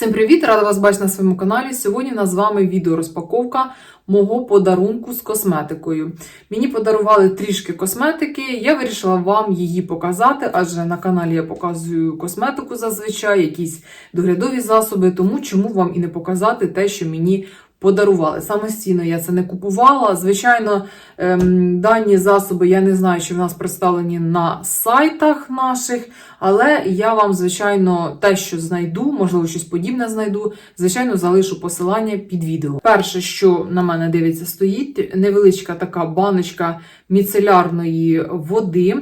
Всім привіт! Рада вас бачити на своєму каналі. Сьогодні у нас з вами відео розпаковка мого подарунку з косметикою. Мені подарували трішки косметики, я вирішила вам її показати, адже на каналі я показую косметику зазвичай, якісь доглядові засоби, тому чому вам і не показати те, що мені подарували. Самостійно я це не купувала. Звичайно, ем, дані засоби я не знаю, чи в нас представлені на сайтах наших, але я вам, звичайно, те, що знайду, можливо, щось подібне знайду, звичайно, залишу посилання під відео. Перше, що на мене дивиться, стоїть невеличка така баночка міцелярної води.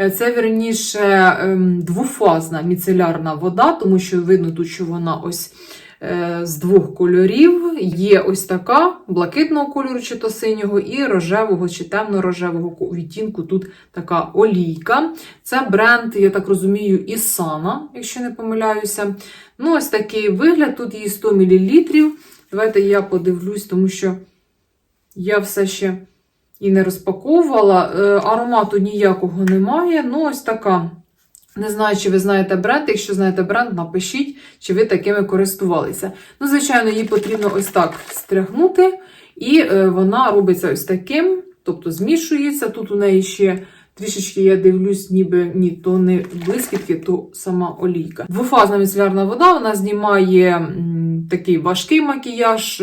Е, Це вірніше ем, двофазна міцелярна вода, тому що видно тут, що вона ось з двох кольорів. Є ось така блакитного кольору, чи то синього, і рожевого чи темно-рожевого відтінку. Тут така олійка. Це бренд, я так розумію, Ісана, якщо не помиляюся. Ну, ось такий вигляд. Тут її 100 мл. Давайте я подивлюсь, тому що я все ще і не розпаковувала. Е, Аромату ніякого немає. Ну, ось така. Не знаю, чи ви знаєте бренд. Якщо знаєте бренд, напишіть, чи ви такими користувалися. Ну, звичайно, її потрібно ось так стряхнути, і е, вона робиться ось таким, тобто змішується. Тут у неї ще трішечки, я дивлюсь, ніби ні, то не блискітки, то сама олійка. Двофазна міцелярна вода вона знімає м, такий важкий макіяж.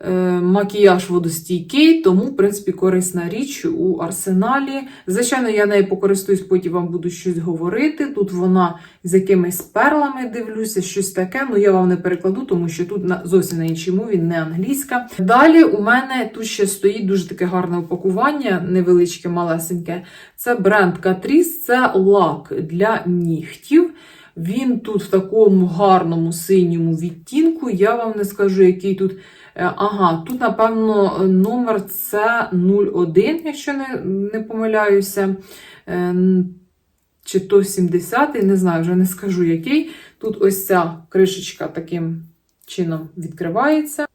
Е, Макіяж водостійкий, тому, в принципі, корисна річ у арсеналі. Звичайно, я нею покористуюсь, потім вам буду щось говорити. Тут вона з якимись перлами дивлюся, щось таке. Ну я вам не перекладу, тому що тут зовсім на іншій мові, не англійська. Далі у мене тут ще стоїть дуже таке гарне упакування, невеличке, малесеньке. Це бренд Catrice, це лак для нігтів. Він тут в такому гарному синьому відтінку. Я вам не скажу, який тут. Е, Ага, тут, напевно, номер це 01, якщо не, не помиляюся. Е, Чи то 70, не знаю, вже не скажу який. Тут ось ця кришечка таким чином відкривається.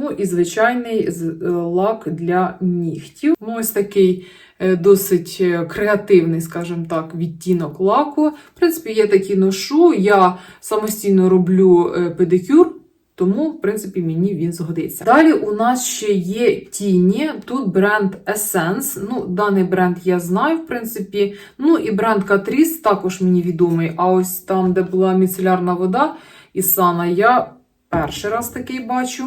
Ну і звичайний е, лак для нігтів. Ну, ось такий е, досить е, креативний, скажімо так, відтінок лаку. В принципі, я такі ношу. Я самостійно роблю педикюр. Тому, в принципі, мені він згодиться. Далі у нас ще є тіні. Тут бренд Essence. Ну, даний бренд я знаю, в принципі. Ну і бренд Catrice також мені відомий. А ось там, де була міцелярна вода Ісана, я перший раз такий бачу.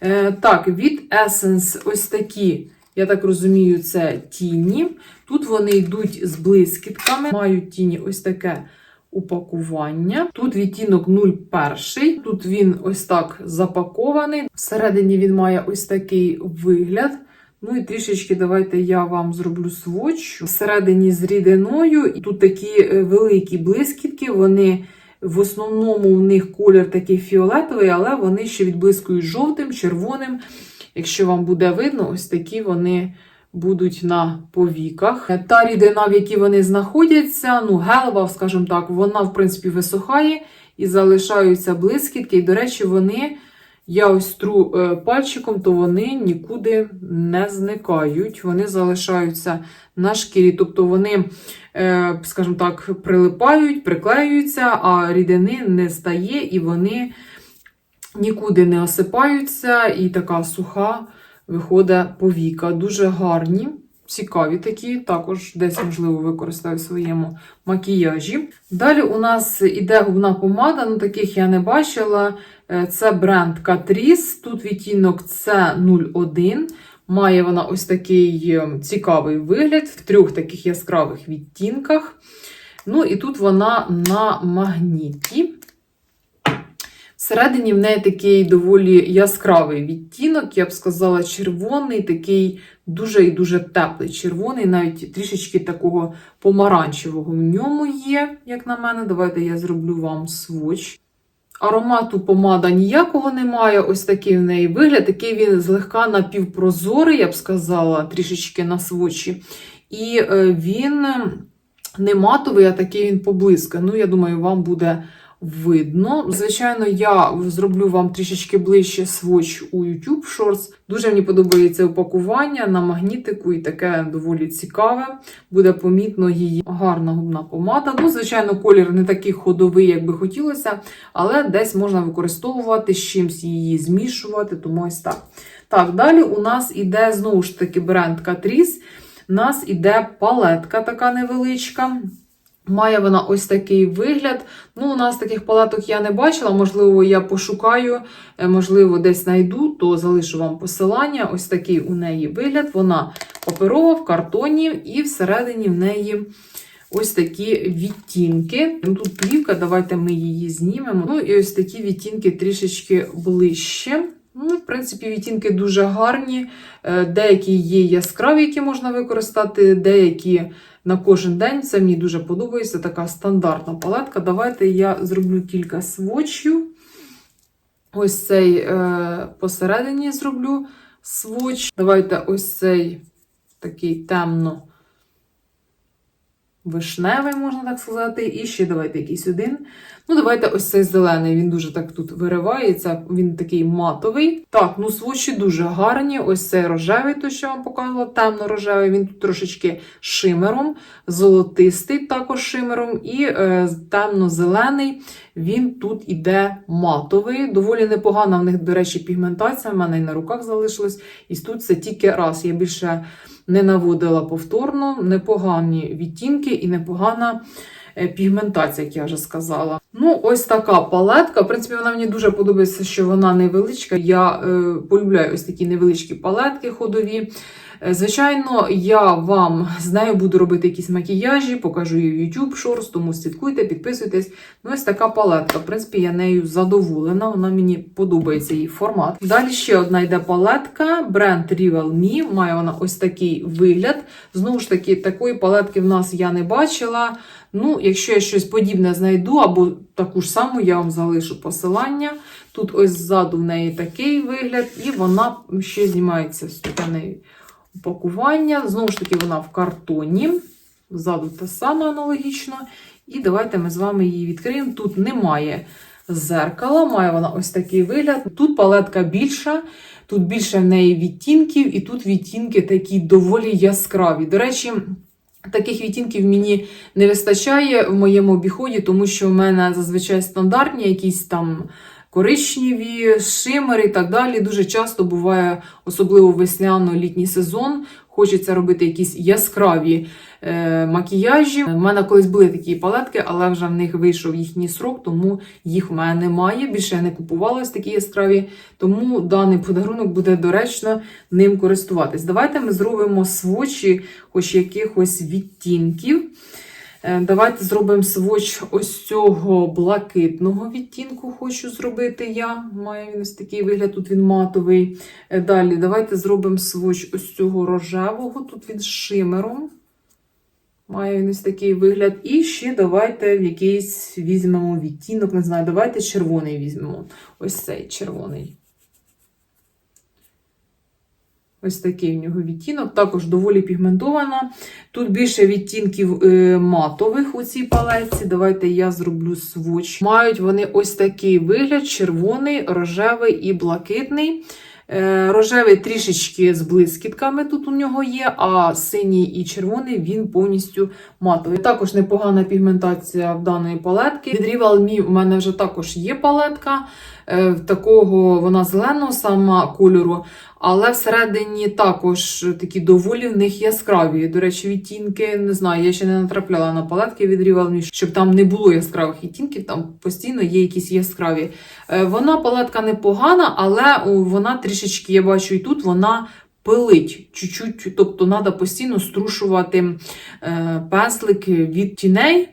Е, так, від Essence ось такі, я так розумію, це тіні. Тут вони йдуть з блискітками. Мають тіні ось таке упакування. Тут відтінок 01. Тут він ось так запакований. Всередині він має ось такий вигляд. Ну і трішечки давайте я вам зроблю сводч. Всередині з рідиною. І тут такі е, великі блискітки. Вони в основному у них колір такий фіолетовий, але вони ще відблискують жовтим, червоним. Якщо вам буде видно, ось такі вони будуть на повіках. Та рідина, в якій вони знаходяться, ну, гелва, скажімо так, вона, в принципі, висухає і залишаються блискітки. І, до речі, вони, я ось тру е, пальчиком, то вони нікуди не зникають. Вони залишаються на шкірі. Тобто вони, е, скажімо так, прилипають, приклеюються, а рідини не стає, і вони нікуди не осипаються, і така суха виходить повіка. Дуже гарні, цікаві такі, також десь, можливо, використаю в своєму макіяжі. Далі у нас іде губна помада, ну таких я не бачила. Е, Це бренд Catrice, тут відтінок C01. Має вона ось такий е, цікавий вигляд в трьох таких яскравих відтінках. Ну і тут вона на магніті. Всередині в неї такий доволі яскравий відтінок, я б сказала, червоний, такий дуже і дуже теплий червоний, навіть трішечки такого помаранчевого в ньому є, як на мене. Давайте я зроблю вам сводч. Аромату помада ніякого немає. Ось такий в неї вигляд. Такий він злегка напівпрозорий, я б сказала, трішечки на свочі. І е, він не матовий, а такий він поблискає. Ну, я думаю, вам буде видно. Звичайно, я зроблю вам трішечки ближче сводч у YouTube Shorts. Дуже мені подобається упакування на магнітику і таке доволі цікаве. Буде помітно її гарна губна помада. Ну, звичайно, колір не такий ходовий, як би хотілося, але десь можна використовувати з чимсь її змішувати, тому ось так. Так, далі у нас іде знову ж таки бренд Catrice. У нас іде палетка така невеличка. Має вона ось такий вигляд. Ну, у нас таких палеток я не бачила, можливо, я пошукаю, е, можливо, десь знайду, то залишу вам посилання. Ось такий у неї вигляд. Вона паперова в картоні, і всередині в неї ось такі відтінки. Ну, Тут плівка, давайте ми її знімемо. Ну, і ось такі відтінки трішечки ближче. Ну, в принципі, відтінки дуже гарні. Е, Деякі є яскраві, які можна використати, деякі на кожен день. Це мені дуже подобається. Така стандартна палетка. Давайте я зроблю кілька сводчів. Ось цей е, посередині зроблю сводч. Давайте ось цей такий темно. Вишневий, можна так сказати, і ще давайте якийсь один. Ну, давайте ось цей зелений, він дуже так тут виривається, він такий матовий. Так, ну свочі дуже гарні. Ось цей рожевий, то що я вам показувала, темно-рожевий, він тут трошечки шимером, золотистий також шимером, і е, темно-зелений, він тут іде матовий. Доволі непогана в них, до речі, пігментація. В мене і на руках залишилось. І тут це тільки раз. Я більше не наводила повторно, непогані відтінки і непогана е, пігментація, як я вже сказала. Ну, ось така палетка. В принципі, вона мені дуже подобається, що вона невеличка. Я е, полюбляю ось такі невеличкі палетки ходові. Звичайно, я вам з нею буду робити якісь макіяжі, покажу її в YouTube Shorts, тому слідкуйте, підписуйтесь. Ну, ось така палетка. В принципі, я нею задоволена, вона мені подобається її формат. Далі ще одна йде палетка, бренд Rival Me. Має вона ось такий вигляд. Знову ж таки, такої палетки в нас я не бачила. Ну, якщо я щось подібне знайду, або таку ж саму, я вам залишу посилання. Тут ось ззаду в неї такий вигляд, і вона ще знімається з неї упакування. Знову ж таки, вона в картоні. Ззаду те саме аналогічно. І давайте ми з вами її відкриємо. Тут немає зеркала, має вона ось такий вигляд. Тут палетка більша, тут більше в неї відтінків, і тут відтінки такі доволі яскраві. До речі, таких відтінків мені не вистачає в моєму обіході, тому що в мене зазвичай стандартні якісь там коричневі, шимери і так далі. Дуже часто буває, особливо весняно-літній сезон. Хочеться робити якісь яскраві е, макіяжі. У мене колись були такі палетки, але вже в них вийшов їхній срок, тому їх в мене немає. Більше я не купувала такі яскраві, тому даний подарунок буде доречно ним користуватись. Давайте ми зробимо свочі, хоч якихось відтінків. Е, Давайте зробимо сводч ось цього блакитного відтінку. Хочу зробити я. Має він ось такий вигляд, тут він матовий. Е, Далі давайте зробимо сводч ось цього рожевого, тут він з шимером. Має він ось такий вигляд. І ще давайте якийсь візьмемо відтінок, не знаю, давайте червоний візьмемо. Ось цей червоний. Ось такий в нього відтінок, також доволі пігментована. Тут більше відтінків е, матових у цій палетці. Давайте я зроблю сводч. Мають вони ось такий вигляд: червоний, рожевий і блакитний. Е, Рожевий трішечки з блискітками тут у нього є, а синій і червоний він повністю матовий. Також непогана пігментація в даної палетки. Від Rival Me в мене вже також є палетка. е, Такого вона зеленого сама кольору, але всередині також такі доволі в них яскраві. До речі, відтінки не знаю, я ще не натрапляла на палетки від Rival щоб там не було яскравих відтінків, там постійно є якісь яскраві. Е, Вона палетка непогана, але вона трішечки, я бачу, і тут вона пилить чуть-чуть, тобто треба постійно струшувати е, пензлик від тіней.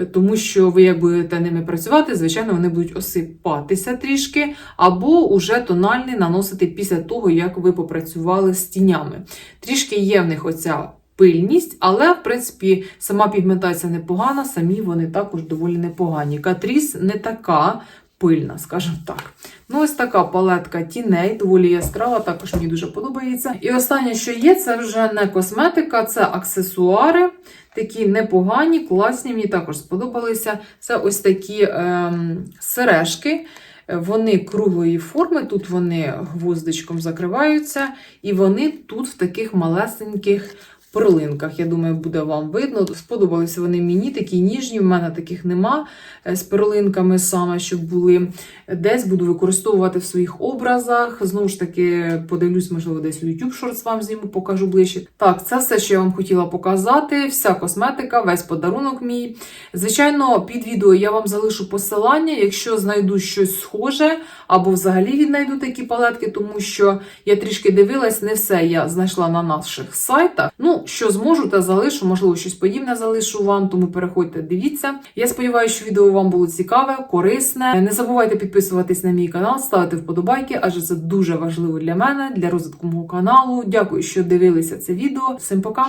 Е, Тому що ви як будете ними працювати, звичайно, вони будуть осипатися трішки, або уже тональний наносити після того, як ви попрацювали з тінями. Трішки є в них оця пильність, але, в принципі, сама пігментація непогана, самі вони також доволі непогані. Катріс не така пильна, скажімо так. Ну, ось така палетка тіней, доволі яскрава, також мені дуже подобається. І останнє, що є, це вже не косметика, це аксесуари. Такі непогані, класні, мені також сподобалися. Це ось такі ем, сережки. Вони круглої форми, тут вони гвоздичком закриваються, і вони тут в таких малесеньких перлинках. Я думаю, буде вам видно. Сподобалися вони мені, такі ніжні, в мене таких нема е, з перлинками саме, щоб були. Десь буду використовувати в своїх образах. Знову ж таки, подивлюсь, можливо, десь YouTube Shorts вам зніму, покажу ближче. Так, це все, що я вам хотіла показати. Вся косметика, весь подарунок мій. Звичайно, під відео я вам залишу посилання, якщо знайду щось схоже, або взагалі віднайду такі палетки, тому що я трішки дивилась, не все я знайшла на наших сайтах. Що зможу, та залишу, можливо, щось подібне залишу вам, тому переходьте, дивіться. Я сподіваюся, що відео вам було цікаве, корисне. Не забувайте підписуватись на мій канал, ставити вподобайки, адже це дуже важливо для мене, для розвитку мого каналу. Дякую, що дивилися це відео. Всім пока!